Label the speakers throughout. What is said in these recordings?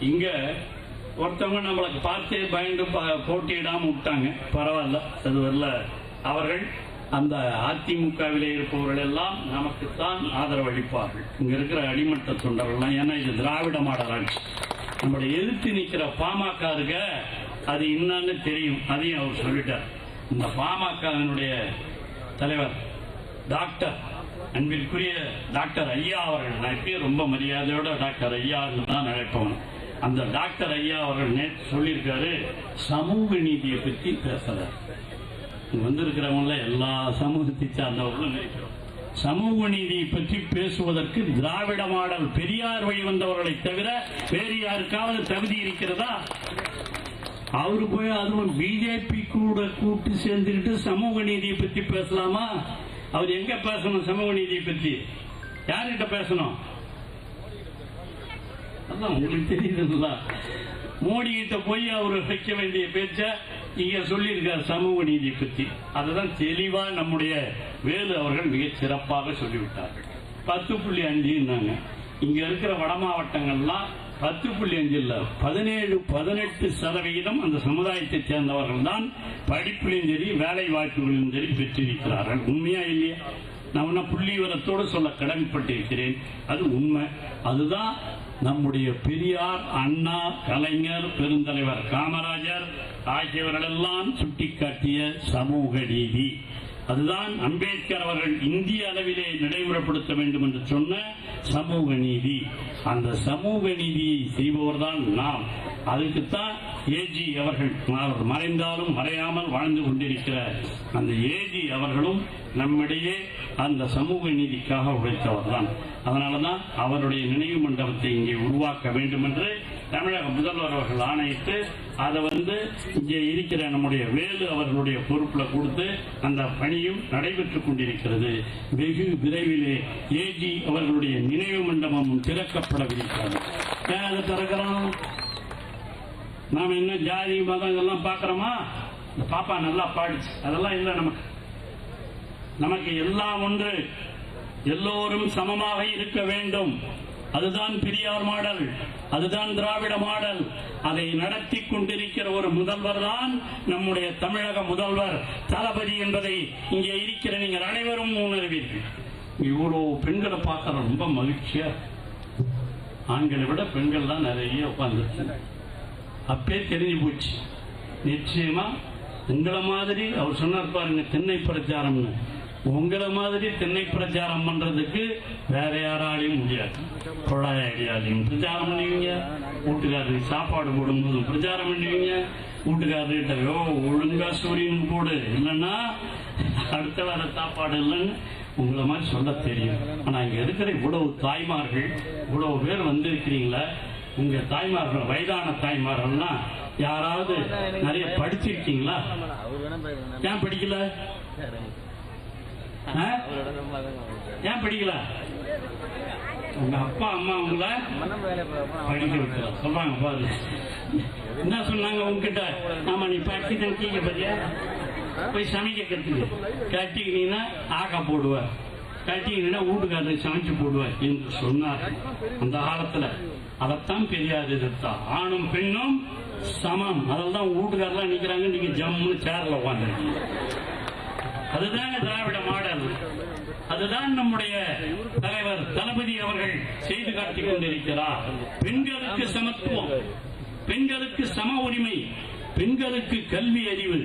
Speaker 1: இங்க ஒருத்தவங்க நம்மளுக்கு பார்த்து பயந்து ப- போட்டியிடாம விட்டாங்க. பரவாயில்ல அது வரல. அவர்கள் அந்த அதிமுகவிலே இருப்பவர்கள் எல்லாம் நமக்குத்தான் ஆதரவு அளிப்பார்கள் இங்க இருக்கிற அடிமட்ட தொண்டர்கள்லாம் ஏன்னா இது திராவிட மாடல் ஆட்சி நம்மளை எதிர்த்து நிற்கிற பாமக இருக்க அது என்னன்னு தெரியும். அதையும் அவர் சொல்லிட்டார். இந்த பாமகவினுடைய தலைவர் டாக்டர் அன்பிற்குரிய டாக்டர் ஐயா அவர்கள். நான் இப்பயும் ரொம்ப மரியாதையோட டாக்டர் ஐயா தான் அழைப்பவன். அந்த டாக்டர் ஐயா அவர்கள் நேற்று சொல்லியிருக்காரு சமூக நீதியை பற்றி பேசுகிறார் வந்திருக்கிறவங்கள எல்லா சமூகத்தை சார்ந்தவர்களும் இருக்கிறோம் சமூக நீதியை பற்றி பேசுவதற்கு திராவிட மாடல் பெரியார் வழி வந்தவர்களை தவிர வேறு யாருக்காவது தகுதி இருக்கிறதா? அவரு போய் அதுவும் பிஜேபி கூட கூட்டு சேர்ந்துக்கிட்டு சமூக நீதியை பற்றி பேசலாமா? அவர் எங்க பேசணும் சமூக நீதியை பற்றி யார்கிட்ட பேசணும்? அதான் உங்களுக்கு தெரியுதுங்களா? மோடி கிட்ட போய் அவர் வைக்க வேண்டிய பேச்ச இங்க சொல்லியிருக்கார் சமூக நீதி பத்தி. அதுதான் தெளிவா நம்முடைய வேலு அவர்கள் மிக சிறப்பாக சொல்லிவிட்டார்கள். பத்து புள்ளி அஞ்சுன்னாங்க. இங்க இருக்கிற வட மாவட்டங்கள்லாம் பத்து புள்ளி அஞ்சு இல்ல பதினேழு பதினெட்டு சதவிகிதம் அந்த சமுதாயத்தை சேர்ந்தவர்கள் தான் படிப்புலையும் சரி வேலை வாய்ப்புகளிலும் சரி பெற்றிருக்கிறார்கள். உண்மையா இல்லையா? நான் புள்ளி விவரத்தோடு சொல்ல கடமைப்பட்டிருக்கிறேன். அது உண்மை. அதுதான் நம்முடைய பெரியார் அண்ணா கலைஞர் பெருந்தலைவர் காமராஜர் ஆகியவர்களெல்லாம் சுட்டிக்காட்டிய சமூக நீதி. அதுதான் அம்பேத்கர் அவர்கள் இந்திய அளவிலே நடைமுறைப்படுத்த வேண்டும் என்று சொன்ன சமூக நீதி. அந்த சமூக நீதியை செய்பவர்தான் நாம். அதுக்குத்தான் ஏஜி அவர்கள் மறைந்தாலும் மறையாமல் வாழ்ந்து கொண்டிருக்கிற அந்த ஏஜி அவர்களும் நம்மிடையே அந்த சமூக நீதிக்காக உழைத்தவர் தான். அதனாலதான் அவருடைய நினைவு மண்டபத்தை இங்கே உருவாக்க வேண்டும் என்று தமிழக முதல்வர் அவர்கள் ஆணையிட்டு அதை வந்து இங்கே இருக்கிற நம்முடைய வேலு அவர்களுடைய பொறுப்புல கொடுத்து அந்த பணியும் நடைபெற்றுக் கொண்டிருக்கிறது. வெகு விரைவிலே ஏஜி அவர்களுடைய நினைவு மண்டபமும் திறக்கப்படவிருக்கிறது. ஏன் அதை திறக்கிறோம் நாம் என்ன ஜாதி மதம் இதெல்லாம் பார்க்கறோமா? இந்த பாப்பா நல்லா பாடிச்சு. அதெல்லாம் இல்லை நமக்கு நமக்கு எல்லாம் ஒன்று. எல்லோரும் சமமாக இருக்க வேண்டும். அதுதான் பெரியார் மாடல். அதுதான் திராவிட மாடல். அதை நடத்தி கொண்டிருக்கிற ஒரு முதல்வர் தான் நம்முடைய தமிழக முதல்வர். தளபதி என்பதை இங்கே இருக்கிற நீங்கள் அனைவரும் உணர்வீர்கள். இவ்வளவு பெண்களை பார்க்கற ரொம்ப மகிழ்ச்சியா ஆண்களை விட பெண்கள் தான் நிறைய உட்கார்ந்துருச்சு. அப்பே தெரிஞ்சு போச்சு. நிச்சயமா உங்களை மாதிரி அவர் சொன்னார் பாருங்க தென்னை பிரச்சாரம்னு. உங்களை மாதிரி தென்னை பிரச்சாரம் பண்றதுக்கு வேற யாராலையும் முடியாது. குழாய் ஐடியாலையும். பிரச்சாரம் பண்ணுவீங்க வீட்டுக்காரருக்கு சாப்பாடு போடும்போது பிரச்சாரம் பண்ணுவீங்க வீட்டுக்காரர்கிட்ட யோ ஒழுங்கா சூரியன் போடு. இல்லைன்னா அடுத்த வேற சாப்பாடு இல்லைன்னு உங்களை மாதிரி சொல்ல தெரியும். ஆனா இங்க இருக்கிற இவ்வளவு தாய்மார்கள் இவ்வளவு பேர் வந்திருக்கிறீங்களா உங்க தாய்மார்கள் வயதான தாய்மார்கள்லாம் யாராவது நிறைய படிச்சிருக்கீங்களா? ஏன் படிக்கல ஆ?
Speaker 2: அவரோட நம்ம தான் அவருக்கு.
Speaker 1: ஏன் படிக்கல? உங்க அப்பா அம்மா உங்களை படிக்க வைக்கல. சொல்றாங்க பாரு. என்ன சொன்னாங்க உங்ககிட்ட ஆமா நீ படிச்சு தான் கீழே பத்தியா? போய் சமைக்க கத்துக்கு கட்டிக்கினீங்கன்னா ஆக்கா போடுவ. கட்டிக்கினா வீட்டுக்காரருக்கு சமைச்சு போடுவ என்று சொன்னார். அந்த காலத்துல. அதைத்தான் பெரியார் எதிர்த்தா ஆணும் பெண்ணும் சமம். அதெல்லாம் வீட்டுக்காரெல்லாம் நிக்கிறாங்க நீங்க ஜம்முன்னு சேர்ல உட்காந்துருக்கீங்க அதுதாங்க திராவிட மாடல். அதுதான் நம்முடைய தலைவர் தளபதி அவர்கள் செய்து காட்டிக் கொண்டிருக்கிறார். பெண்களுக்கு சமத்துவம் பெண்களுக்கு சம உரிமை பெண்களுக்கு கல்வி அறிவு.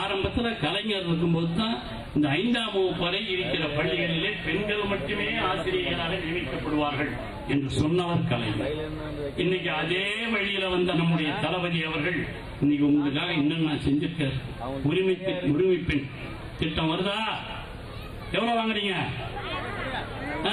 Speaker 1: ஆரம்பத்துல கலைஞர் இருக்கும்போது தான் இந்த ஐந்தாம் வகுப்பு வரை இருக்கிற பள்ளிகளிலே பெண்கள் மட்டுமே ஆசிரியர்களாக நியமிக்கப்படுவார்கள் என்று சொன்னவர் கலைஞர். இன்னைக்கு அதே வழியில வந்த நம்முடைய தளபதி அவர்கள் இன்னைக்கு உங்களுக்காக இன்னும் நான் செஞ்சிருக்க உரிமை உரிமை பெண் திட்டம் வருதா? எவ்வளவு வாங்குறீங்க? ஆ?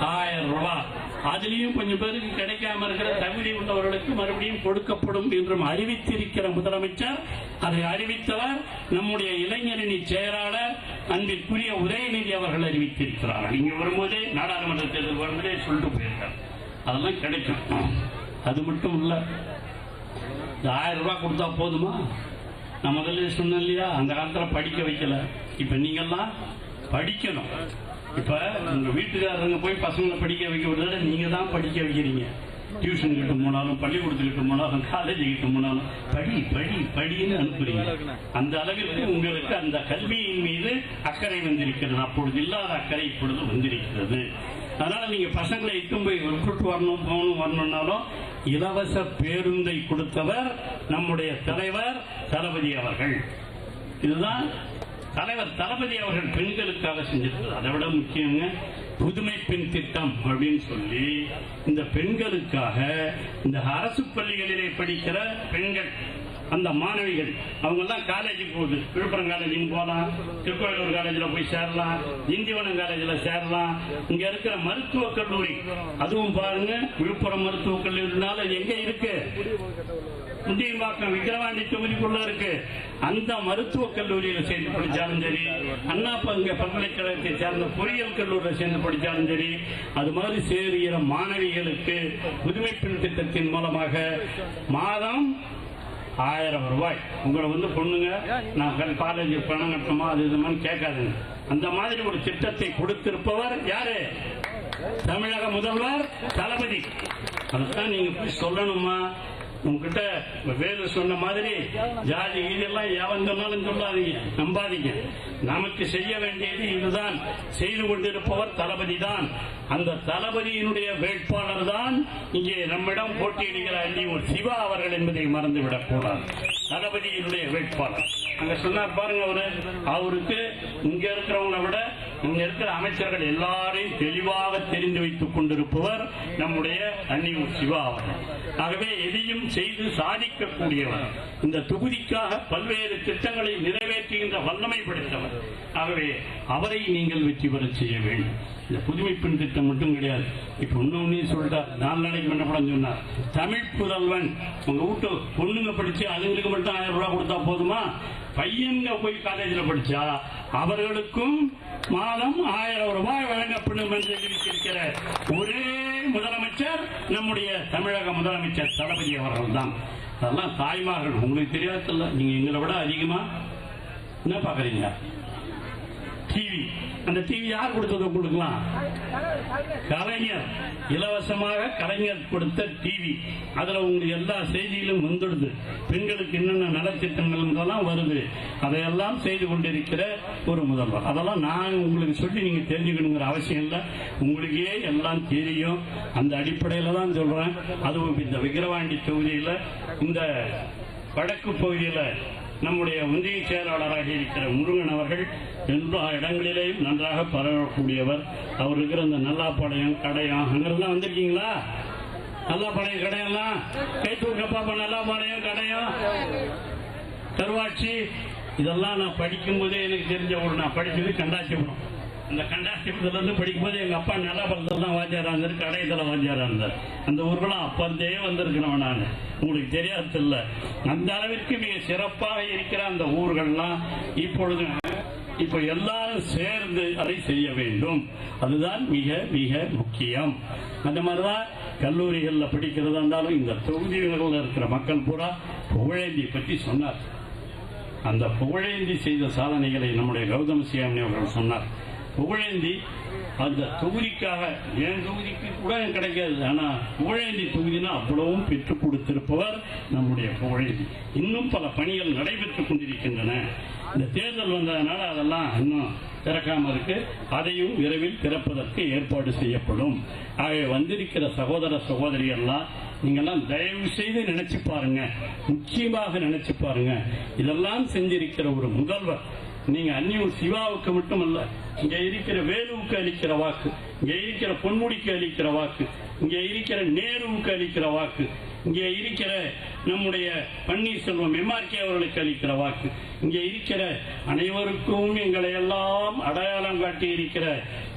Speaker 1: ஆயிரம் ரூபாய் அதுலயும் கொஞ்சம் பேருக்கு கிடைக்காம இருக்கிற தகுதி உள்ளவர்களுக்கு மறுபடியும் கொடுக்கப்படும் என்றும் அறிவித்திருக்கிற முதலமைச்சர். அதை அறிவித்தவர் நம்முடைய இளைஞரணி செயலாளர் அன்பிற்குரிய உதயநிதி அவர்கள் அறிவித்திருக்கிறார். இங்க வரும்போதே நாடாளுமன்ற தேர்தல் வரும்போதே சொல்லிட்டு போயிருக்கார். அதெல்லாம் கிடைக்கும். அது மட்டும் இல்ல. இந்த ஆயிரம் ரூபாய் கொடுத்தா போதுமா? நான் முதல்ல சொன்னேன் இல்லையா? அந்த காலத்தில் படிக்க வைக்கல. இப்போ நீங்கள்லாம் படிக்கணும். இப்போ உங்கள் வீட்டுக்காரங்க போய் பசங்களை படிக்க வைக்க விட நீங்கள் தான் படிக்க வைக்கிறீங்க. டியூஷன் கிட்ட போனாலும் பள்ளிக்கூடத்துக்கிட்ட போனாலும் காலேஜ் கிட்ட போனாலும் படி படி படின்னு அனுப்புறீங்க. அந்த அளவிற்கு உங்களுக்கு அந்த கல்வியின் மீது அக்கறை வந்திருக்கிறது. அப்பொழுது இல்லாத அக்கறை இப்பொழுது வந்திருக்கிறது. அதனால நீங்க பசங்களை இட்டும் போய் விட்டுட்டு வரணும் போகணும் வரணும்னாலும் இலவச பேருந்தை கொடுத்தவர் நம்முடைய தலைவர் தளபதி அவர்கள். இதுதான் தலைவர் தளபதி அவர்கள் பெண்களுக்காக செஞ்சிருக்கிறது. அதை விட முக்கியங்க புதுமை பெண் திட்டம் அப்படின்னு சொல்லி இந்த பெண்களுக்காக இந்த அரசு பள்ளிகளிலே படிக்கிற பெண்கள் அந்த மாணவிகள் அவங்க எல்லாம் காலேஜுக்கு போகுது. விழுப்புரம் காலேஜுக்கு போகலாம் திருக்கோயிலூர் காலேஜில் போய் சேரலாம் இந்திவனம் காலேஜில் சேரலாம். இங்க இருக்கிற மருத்துவக் கல்லூரி அதுவும் பாருங்க விழுப்புரம் மருத்துவக் கல்லூரினால எங்க இருக்கு? முந்தியம்பாக்கம் விக்கிரவாண்டி தொகுதிக்குள்ள இருக்கு. அந்த மருத்துவக் கல்லூரியில சேர்ந்து படிச்சாலும் சரி அண்ணா பங்க பல்கலைக்கழகத்தை சேர்ந்த பொறியியல் கல்லூரியில் சேர்ந்து படிச்சாலும் சரி அது மாதிரி சேருகிற மாணவிகளுக்கு புதுமை பெண் திட்டத்தின் மூலமாக மாதம் ஆயிரம் ரூபாய். உங்களை வந்து பொண்ணுங்க நான் காலேஜ் பணம் கட்டணுமா அது இது மாதிரி கேட்காதுங்க. அந்த மாதிரி ஒரு திட்டத்தை கொடுத்திருப்பவர் யாரு? தமிழக முதல்வர் தளபதி. அதுதான் நீங்க போய் சொல்லணுமா? உங்ககிட்ட வேலு சொன்ன மாதிரி ஜாதி இதெல்லாம் எவன் சொன்னாலும் சொல்லாதீங்க நம்பாதீங்க. நமக்கு செய்ய வேண்டியது இதுதான். செய்து கொண்டிருப்பவர் தளபதி தான் அந்த தளபதியினுடைய வேட்பாளர் தான் இங்கே நம்மிடம் போட்டியிடுகிற அன்னியூர் சிவா அவர்கள் என்பதை மறந்துவிடக் கூடாது. தளபதியினுடைய வேட்பாளர். அங்க சொன்னார் பாருங்க அவரு அவருக்கு இங்க இருக்கிறவங்களை விட இங்க இருக்கிற அமைச்சர்கள் எல்லாரையும் தெளிவாக தெரிந்து வைத்துக் கொண்டிருப்பவர் நம்முடைய அன்னியூர் சிவா அவர்கள். ஆகவே எதையும் செய்து சாதிக்கக்கூடியவர் இந்த தொகுதிக்காக பல்வேறு திட்டங்களை நிறைவேற்றுகின்ற வல்லமை படைத்தவர். ஆகவே அவரை நீங்கள் வெற்றி பெற செய்ய வேண்டும். இந்த புதுமைப்பெண் திட்டம் மட்டும் கிடையாது. இப்ப இன்னொன்னு சொல்லிட்டார் நாலு நாளைக்கு என்ன படம் சொன்னார். தமிழ் புதல்வன் உங்க வீட்டு பொண்ணுங்க படிச்சு அதுங்களுக்கு மட்டும் ஆயிரம் ரூபாய் கொடுத்தா போதுமா? பையன்க போய் காலேஜ்ல படிச்சா அவர்களுக்கும் மாதம் ஆயிரம் ரூபாய் வழங்கப்படும் என்று இருக்கிற ஒரே முதலமைச்சர் நம்முடைய தமிழக முதலமைச்சர். தளபதி அவர்கள் தான் அதெல்லாம் தாய்மார்கள் உங்களுக்கு தெரியாதுல்ல. நீங்க எங்களை விட அதிகமா என்ன பாக்குறீங்க டிவி அந்த டிவி யார் கொடுத்தது கொடுக்கலாம் கலைஞர். இலவசமாக கலைஞர் கொடுத்த டிவி அதுல உங்களுக்கு எல்லா செய்திகளும் வந்துடுது. பெண்களுக்கு என்னென்ன நலத்திட்டங்கள் வருது. அதையெல்லாம் செய்து கொண்டிருக்கிற ஒரு முதல்வர். அதெல்லாம் நான் உங்களுக்கு சொல்லி நீங்க தெரிஞ்சுக்கணுங்கிற அவசியம் இல்லை. உங்களுக்கே எல்லாம் தெரியும். அந்த அடிப்படையில தான் சொல்றேன். அதுவும் இந்த விக்கிரவாண்டி தொகுதியில இந்த வடக்கு பகுதியில நம்முடைய ஒன்றிய செயலாளராக இருக்கிற முருகன் அவர்கள் எல்லா இடங்களிலேயும் நன்றாக பரவக்கூடியவர். அவர் இருக்கிற அந்த நல்லாப்பாளையம் கடையம் அங்கெல்லாம் வந்திருக்கீங்களா? நல்லாப்பாளையம் கடையெல்லாம்? கைத்தூர் கப்பாப்பா நல்லாப்பாளையம் கடையம் கருவாட்சி இதெல்லாம் நான் படிக்கும் போதே எனக்கு தெரிஞ்ச ஒரு நான் படித்தது கண்டாச்சிபுரம் அந்த கண்டாச்சிபுரத்துலேருந்து படிக்கும்போது எங்கள் அப்பா நல்லாபுரத்துல தான் வாத்தியாராக இருந்தார் கடையத்தில் வாத்தியாரா இருந்தார். அந்த ஊருக்குலாம் அப்பந்தே வந்திருக்கிறவன் நான். உங்களுக்கு தெரியாதில்ல அந்த அளவிற்கு மிக சிறப்பாக இருக்கிற அந்த ஊர்கள்லாம் இப்பொழுது இப்ப எல்லாரும் சேர்ந்து அதை செய்ய வேண்டும். அதுதான் மிக மிக முக்கியம். அந்த மாதிரிதான் கல்லூரிகளில் படிக்கிறதா இருந்தாலும் இந்த தொகுதிகளில் இருக்கிற மக்கள் பூரா புகழேந்தி பற்றி சொன்னார். அந்த புகழேந்தி செய்த சாதனைகளை நம்முடைய கௌதம சியாமணி அவர்கள் சொன்னார். புகழேந்தி அந்த தொகுதிக்காக என் தொகுதிக்கு கூட கிடைக்காது. ஆனால் புகழேந்தி தொகுதினா அவ்வளவும் பெற்றுக் கொடுத்திருப்பவர் நம்முடைய புகழேந்தி. இன்னும் பல பணிகள் நடைபெற்றுக் கொண்டிருக்கின்றன. இந்த தேர்தல் வந்ததுனால அதெல்லாம் இன்னும் திறக்காம இருக்கு. அதையும் விரைவில் திறப்பதற்கு ஏற்பாடு செய்யப்படும். ஆகவே வந்திருக்கிற சகோதர சகோதரியெல்லாம் நீங்கெல்லாம் தயவு செய்து நினைச்சு பாருங்க. முக்கியமாக நினைச்சு பாருங்க. இதெல்லாம் செஞ்சிருக்கிற ஒரு முதல்வர் நீங்க அந்நியூர் சிவாவுக்கு மட்டுமல்ல இங்க இருக்கிற வேலுவுக்கு அளிக்கிற வாக்கு இங்க இருக்கிற பொன்முடிக்கு அளிக்கிற வாக்கு இங்க இருக்கிற நேருவுக்கு அளிக்கிற வாக்கு இங்கே இருக்கிற நம்முடைய பன்னீர்செல்வம் எம்ஆர்கே அவர்களுக்கு அளிக்கிற வாக்கு. இங்கே இருக்கிற அனைவருக்கும் எங்களை எல்லாம் அடையாளம் காட்டி இருக்கிற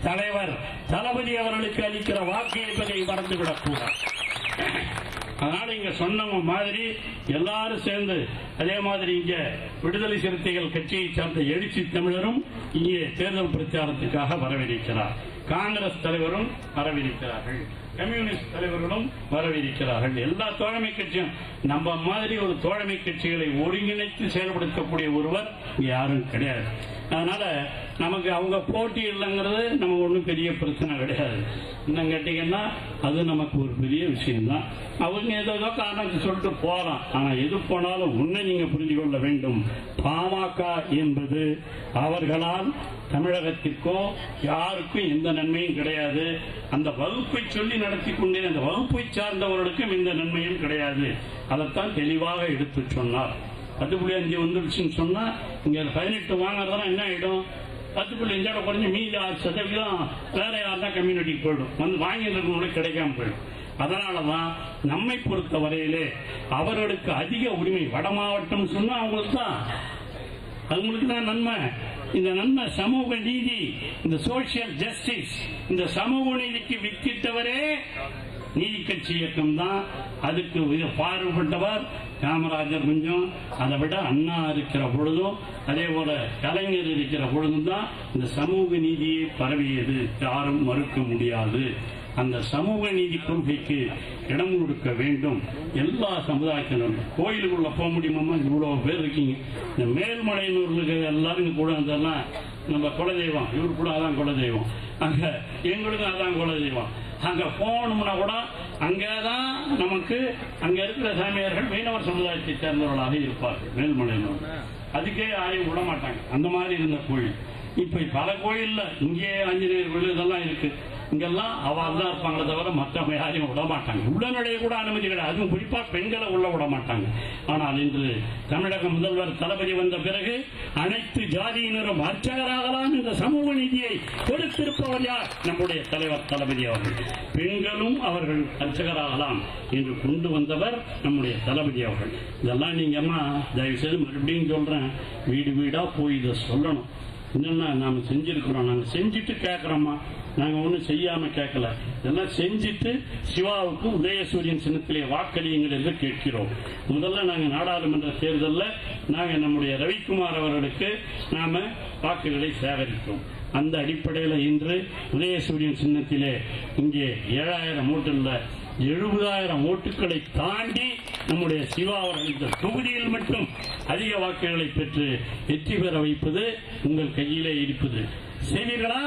Speaker 1: தலைவர் தளபதி அவர்களுக்கு அளிக்கிற வாக்கு என்பதை மறந்துவிடக்கூடாது. அதனால இங்க சொன்ன மாதிரி எல்லாரும் சேர்ந்து அதே மாதிரி இங்க விடுதலை சிறுத்தைகள் கட்சியை சார்ந்த எழுச்சி தமிழரும் இங்கே தேர்தல் பிரச்சாரத்துக்காக வரவிருக்கிறார். காங்கிரஸ் தலைவரும் வரவிருக்கிறார்கள். கம்யூனிஸ்ட் தலைவர்களும் வரவிருக்கிறார்கள். எல்லா தோழமை கட்சியும் நம்ம மாதிரி ஒரு தோழமை கட்சிகளை ஒருங்கிணைத்து செயல்படுத்தக்கூடிய ஒருவர் யாரும் கிடையாது. அதனால நமக்கு அவங்க போட்டி இல்லைங்கிறது நமக்கு ஒன்றும் பெரிய பிரச்சனை கிடையாது. இன்னும் கேட்டிங்கன்னா அது நமக்கு ஒரு பெரிய விஷயம்தான். அவங்க ஏதோ காரணத்தை சொல்லிட்டு போகலாம். ஆனால் எது போனாலும் உன்னை நீங்கள் புரிஞ்சு கொள்ள வேண்டும். பாமக என்பது அவர்களால் தமிழகத்திற்கோ யாருக்கும் எந்த நன்மையும் கிடையாது. அந்த வகுப்பை சொல்லி நடத்தி கொண்டே அந்த வகுப்பை சார்ந்தவர்களுக்கும் எந்த நன்மையும் கிடையாது. அதைத்தான் தெளிவாக எடுத்து சொன்னார். பத்து புள்ளி அஞ்சு வந்துருச்சுன்னு சொன்னா இங்க பதினெட்டு வாங்குறதுனா என்ன ஆயிடும்? பத்து புள்ளி அஞ்சோட குறைஞ்சி மீதி ஆறு சதவீதம் வேற தான் கம்யூனிட்டிக்கு போயிடும். வந்து வாங்கியிருக்கவங்களுக்கு கிடைக்காம போயிடும். அதனாலதான் நம்மை பொறுத்த வரையிலே அவர்களுக்கு அதிக உரிமை வட மாவட்டம் சொன்னா அவங்களுக்கு தான். அவங்களுக்கு தான் நன்மை. இந்த நன்மை சமூக நீதி இந்த சோசியல் ஜஸ்டிஸ் இந்த சமூக நீதிக்கு வித்திட்டவரே நீதி கட்சி இயக்கம் தான். அதுக்கு பாடுபட்டவர் காமராஜர் கொஞ்சம் அதை விட அண்ணா இருக்கிற பொழுதும் அதே போல கலைஞர் இருக்கிற பொழுதும் தான் இந்த சமூக நீதியை பரவியது. யாரும் மறுக்க முடியாது. அந்த சமூக நீதி கொள்கைக்கு இடம் கொடுக்க வேண்டும். எல்லா சமுதாயத்தினரும். கோயிலுக்குள்ள போக முடியுமா இவ்வளவு பேர் இருக்கீங்க. இந்த மேல்மலையினூர்களுக்கு எல்லாரும் கூட வந்தெல்லாம் நம்ம குலதெய்வம். இவரு கூட அதான் குலதெய்வம். அங்க எங்களுக்கும் அதான் குலதெய்வம். அங்க போகணும்னா கூட அங்கதான் நமக்கு அங்க இருக்கிற சாமியார்கள் மீனவர் சமுதாயத்தை சேர்ந்தவர்களாக இருப்பார்கள் மேல்மலையனூர் அதுக்கே யாரையும் விட மாட்டாங்க. அந்த மாதிரி இருந்த கோயில். இப்ப பல கோயில்ல இங்கே ஆஞ்சநேயர் கோயில் இதெல்லாம் இருக்கு. இங்கெல்லாம் அவள் தான் இருப்பாங்களே தவிர மற்றவங்க யாரையும் விட மாட்டாங்க. உள்ள நுழைய கூட அனுமதி கிடையாது. அதுவும் குறிப்பாக பெண்களை உள்ள விட மாட்டாங்க. ஆனால் இன்று தமிழக முதல்வர் தளபதி வந்த பிறகு அனைத்து ஜாதியினரும் அர்ச்சகராகலாம் இந்த சமூக நிதியை கொடுத்திருப்பவர் யார்? நம்முடைய தலைவர் தளபதி அவர்கள். பெண்களும் அவர்கள் அர்ச்சகராகலாம் என்று கொண்டு வந்தவர் நம்முடைய தளபதி அவர்கள். இதெல்லாம் நீங்கள் அம்மா தயவு செய்து மறுபடியும் சொல்றேன். வீடு வீடா போய் இதை சொல்லணும். என்னென்னா நாம் செஞ்சிருக்கிறோம். நாங்கள் செஞ்சுட்டு கேட்குறோமா நாங்கள் ஒன்றும் செய்யாமல் கேட்கல இதெல்லாம் செஞ்சுட்டு சிவாவுக்கு உதயசூரியன் சின்னத்திலே வாக்களியுங்கள் என்று கேட்கிறோம். முதல்ல நாங்கள் நாடாளுமன்ற தேர்தலில் நாங்கள் நம்முடைய ரவிக்குமார் அவர்களுக்கு நாம் வாக்குகளை சேகரித்தோம். அந்த அடிப்படையில் இன்று உதயசூரியன் சின்னத்திலே இங்கே ஏழாயிரம் ஓட்டுல எழுபதாயிரம் ஓட்டுகளை தாண்டி நம்முடைய சிவா அவர்கள் இந்த தொகுதியில் மட்டும் அதிக வாக்குகளை பெற்று வெற்றி பெற வைப்பது உங்கள் கையிலே இருப்பது. செய்வீர்களா?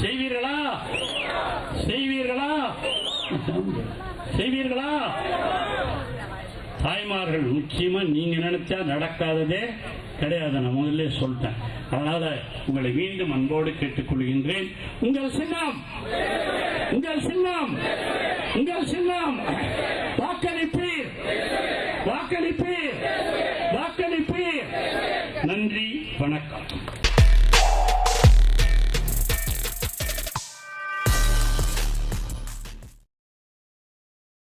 Speaker 1: செய்வீர்களா? செய்வீர்களா? செய்வீர்களா? தாய்மார்கள் முக்கியமா நீங்க நினைச்சா நடக்காததே கிடையாது. நான் முதல்ல சொல்லிட்டேன். அதனால உங்களை மீண்டும் அன்போடு கேட்டுக்கொள்கின்றேன். உங்கள் சின்னம் உங்கள் சின்னம் உங்கள் சின்னம். வாக்களிப்பீர் வாக்களிப்பீர் வாக்களிப்பீர். நன்றி வணக்கம்.